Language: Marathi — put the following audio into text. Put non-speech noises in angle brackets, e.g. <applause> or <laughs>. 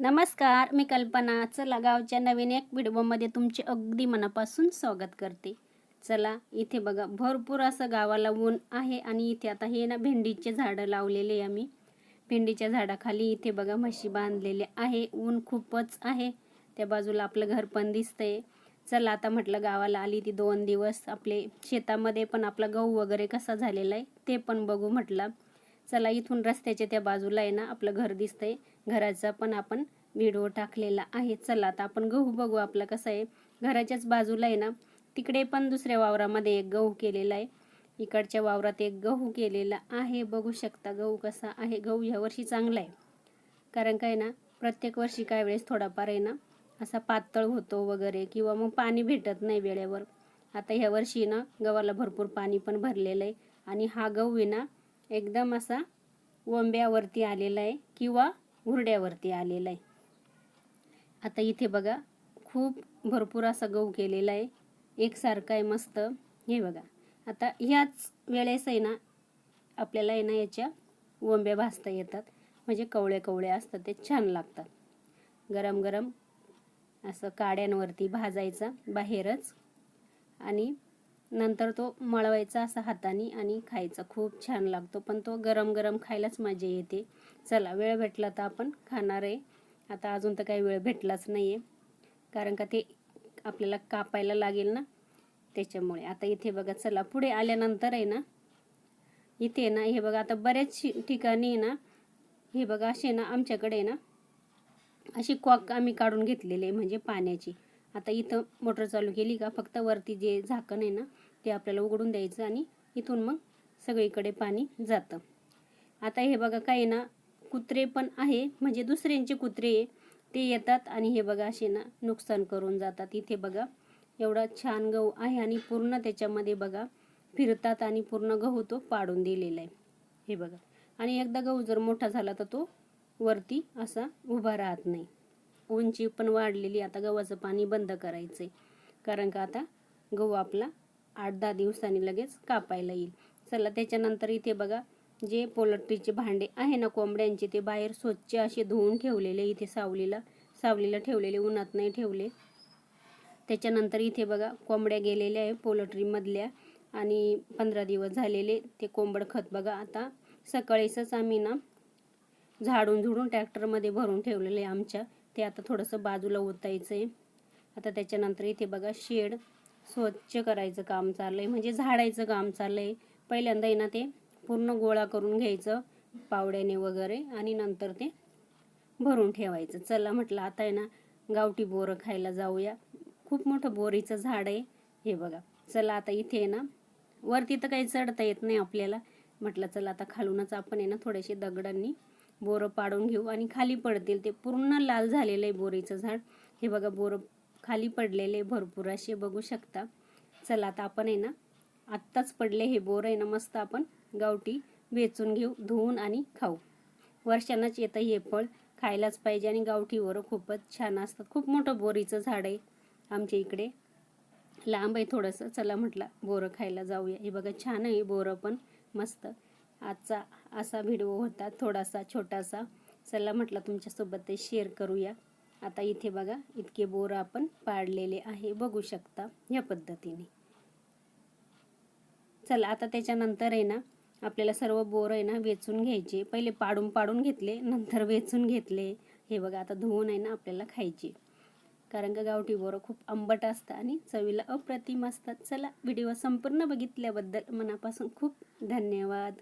नमस्कार मी कल्पना. चला गावच्या नवीन एक व्हिडिओमध्ये तुमचे अगदी मनापासून स्वागत करते. चला इथे बघा भरपूर असं गावाला ऊन आहे आणि इथे आता हे ना भेंडीचे झाडं लावलेले आहे आम्ही. भेंडीच्या झाडाखाली इथे बघा म्हशी बांधलेले आहे. ऊन खूपच आहे. त्या बाजूला आपलं घर पण दिसतंय. चला आता म्हटलं गावाला आली ती दोन दिवस. आपले शेतामध्ये पण आपला गहू वगैरे कसा झालेला आहे ते पण बघू म्हटलं. चला इथून रस्त्याच्या त्या बाजूला आहे ना आपलं घर दिसतंय. घराचा पण आपण व्हिडिओ टाकलेला आहे. चला आता आपण गहू बघू आपला कसं आहे. घराच्याच बाजूला आहे ना तिकडे पण दुसऱ्या वावरामध्ये एक गहू केलेला आहे. इकडच्या वावरात एक गहू केलेला आहे. बघू शकता गहू कसा आहे. गहू ह्या वर्षी चांगला आहे. कारण काय ना प्रत्येक वर्षी काय वेळेस थोडाफार आहे ना असा पातळ होतो वगैरे किंवा मग पाणी भेटत नाही वेळेवर. आता ह्या वर्षी ना गव्हाला भरपूर पाणी पण भरलेलं आहे. आणि हा गहू आहे ना एकदम असा वंब्यावरती आलेला आहे किंवा हुरड्यावरती आलेला आहे. आता इथे बघा खूप भरपूर असा गहू केलेला आहे. एकसारखा आहे मस्त. हे बघा. आता ह्याच वेळेस आहे ना आपल्याला आहे ना याच्या वंब्या भाजता येतात. म्हणजे कवळे कवळे असतात ते छान लागतात. गरम गरम असं काड्यांवरती भाजायचा बाहेरच. आणि नंतर तो मळवायचा असा हाताने आणि खायचा. खूप छान लागतो पण तो गरम गरम खायलाच मजा येते. चला वेळ भेटला तर आपण खाणार आहे. आता अजून तर काही वेळ भेटलाच नाही आहे कारण का ते आपल्याला कापायला लागेल ना त्याच्यामुळे. आता इथे बघा चला पुढे आल्यानंतर आहे ना इथे ना हे बघा आता बऱ्याच ठिकाणी ना हे बघा असे ना आमच्याकडे ना अशी कॉक आम्ही काढून घेतलेली आहे म्हणजे पाण्याची. आता इथं मोटर चालू केली का फक्त वरती जे झाकण आहे ना ते आपल्याला उघडून द्यायचं आणि इथून मग सगळीकडे पाणी जातं. आता हे बघा काही ना कुत्रे पण आहे. म्हणजे दुसऱ्यांचे कुत्रे ते येतात आणि हे बघा असे ना नुकसान करून जातात. इथे बघा एवढा छान गहू आहे आणि पूर्ण त्याच्यामध्ये बघा फिरतात आणि पूर्ण गहू तो पाडून दिलेला आहे. हे बघा. आणि एकदा गहू जर मोठा झाला तर तो वरती असा उभा राहत नाही. उंची पण वाढलेली. आता गव्हाचं पाणी बंद करायचं आहे कारण का आता गहू आपला आठ दहा दिवसांनी लगेच कापायला येईल. चला त्याच्यानंतर इथे बघा जे पोल्ट्रीचे भांडे आहे ना कोंबड्यांचे ते बाहेर स्वच्छ असे धुवून ठेवलेले इथे सावलीला. सावलीला ठेवलेले उन्हात नाही ठेवले. त्याच्यानंतर इथे बघा कोंबड्या गेलेल्या आहे पोल्ट्रीमधल्या आणि पंधरा दिवस झालेले ते कोंबड खत बघा आता. सकाळीच आम्ही ना झाडून झुडून ट्रॅक्टरमध्ये भरून ठेवलेले आहे आमच्या. ते आता थोडंसं बाजूला ओतायचं आहे. आता त्याच्यानंतर इथे बघा शेड स्वच्छ करायचं काम चाललं आहे म्हणजे झाडायचं काम चाललं आहे पहिल्यांदा आहे ना ते पूर्ण गोळा करून घ्यायचं पावड्याने वगैरे आणि नंतर ते भरून ठेवायचं. चला म्हटलं आता आहे ना गावठी बोरं खायला जाऊया. खूप मोठं बोरीचं झाड आहे हे बघा. चला आता इथे आहे ना वरती तर काही चढता येत नाही आपल्याला. म्हटलं चला आता खालूनच आपण आहे ना थोडेसे दगडांनी बोरं पाडून घेऊ. आणि खाली पडतील ते पूर्ण लाल झालेलं आहे बोरीचं झाड. हे बघा बोरं खाली पडलेले भरपूर असे बघू शकता. चला आता आपण आहे ना आत्ताच पडले हे बोर आहे ना मस्त आपण गावठी वेचून घेऊ धुवून आणि खाऊ. वर्षानंच येतं हे फळ खायलाच पाहिजे आणि गावठी बोरं खूपच छान असतात. खूप मोठं बोरीचं झाड आहे आमच्या इकडे. लांब आहे थोडंसं चला म्हटलं बोरं खायला जाऊया. हे बघा छान आहे बोरं पण मस्त. आजचा असा व्हिडिओ होता थोडासा छोटासा. चला म्हटलं तुमच्यासोबत ते शेअर करूया. आता इथे बघा इतके बोर आपण पाडलेले आहे. बघू शकता या पद्धतीने. चला आता त्याच्यानंतर आहे ना आपल्याला सर्व बोर आहे ना वेचून घ्यायचे. पहिले पाडून पाडून घेतले नंतर <laughs> वेचून घेतले. हे बघा आता धुवून आहे ना आपल्याला खायचे. कारण का गावठी बोरं खूप आंबट असतं आणि चवीला अप्रतिम असतात. चला व्हिडिओ संपूर्ण बघितल्याबद्दल मनापासून खूप धन्यवाद.